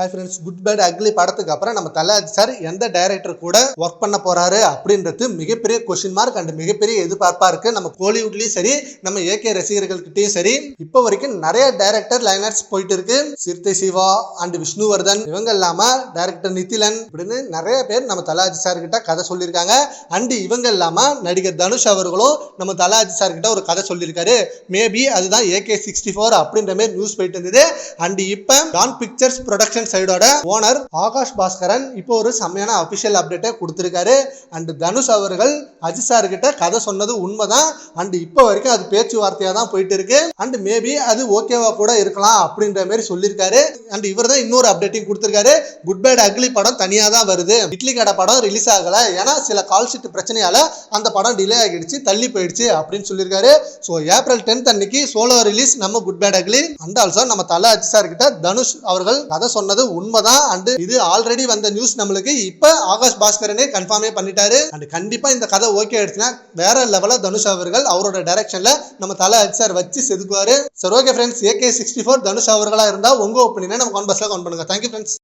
Hi friends good bad ugly படத்துக்கு அப்புறம் நம்ம தலாஜி சார் எந்த டைரக்டர் கூட ஒர்க் பண்ண போறாரு அப்படின்றது மிகப்பெரிய கொஸ்டின் மார்க் அண்ட் மிகப்பெரிய எதிர்பார்ப்பா இருக்கு. நம்ம கோலிவுட்லயும் சரி நம்ம ஏகே ரசிகர்கள்கிட்டயும் சரி இப்போ வரைக்கும் நிறைய டைரக்டர் லைனர்ஸ் போயிட்டு இருக்கு. சிறுத்தை சிவா அண்ட் விஷ்ணுவர்தன் இவங்க இல்லாம டைரக்டர் நிதிலன் அப்படின்னு நிறைய பேர் நம்ம தலாஜி சார் கிட்ட கதை சொல்லியிருக்காங்க. அண்ட் இவங்க இல்லாம நடிகர் தனுஷ் அவர்களும் நம்ம தலாஜி சார் கிட்ட ஒரு கதை சொல்லியிருக்காரு. மேபி அதுதான் ஏகே சிக்ஸ்டி ஃபோர் அப்படின்ற மாதிரி நியூஸ் போயிட்டு இருந்தது. அண்ட் இப்போ டான் பிக்சர்ஸ் ப்ரொடக்ஷன் சைடோட ஓனர் ஆகாஷ் பாஸ்கரன் இப்போ ஒரு செம்மையான அபிஷியல் அப்டேட்டை கொடுத்துருக்காரு. அண்ட் தனுஷ் அவர்கள் அஜித் சார் கிட்ட கதை சொன்னது உண்மைதான். அண்ட் இப்போ வரைக்கும் அது பேச்சுவார்த்தையாக தான் போயிட்டு இருக்கு அண்ட் மேபி அது ஓகேவா கூட இருக்கலாம் அப்படின்ற மாதிரி சொல்லியிருக்காரு. அண்ட் இவர் தான் இன்னொரு அப்டேட்டையும் கொடுத்துருக்காரு. குட் பேட் அக்லி படம் தனியாக தான் வருது. இட்லி கடை படம் ரிலீஸ் ஆகலை. ஏன்னா சில கால் ஷீட் பிரச்சனையால அந்த படம் டிலே ஆகிடுச்சு தள்ளி போயிடுச்சு அப்படின்னு சொல்லியிருக்காரு. ஸோ ஏப்ரல் டென்த் அன்னைக்கு சோலோ ரிலீஸ் நம்ம good bad ugly and also நம்ம தலை அஜித் சார் கிட்ட தனுஷ் அவர்கள் கதை சொன்னது உண்மைதான். அண்ட் இது ஆல்ரெடி வந்த நியூஸ் நம்மளுக்கு. இப்ப ஆகாஷ் பாஸ்கரனே கன்ஃபார்மே பண்ணிட்டாரு. அண்ட் கண்டிப்பா இந்த கதை ஓகே ஆயிடுச்சுன்னா வேற லெவல தனுஷ் அவர்கள் அவரோட டைரக்ஷன்ல நம்ம தலை அஜித் சார் வச்சு செதுக்குவாரு. சரி okay friends AK sixty four Dhanush அவர்களா இருந்தா உங்க ஒப்பீனியனை நம்ம கான்பர்ஸ்ல கவுண்ட் பண்ணுங்க. Thank you friends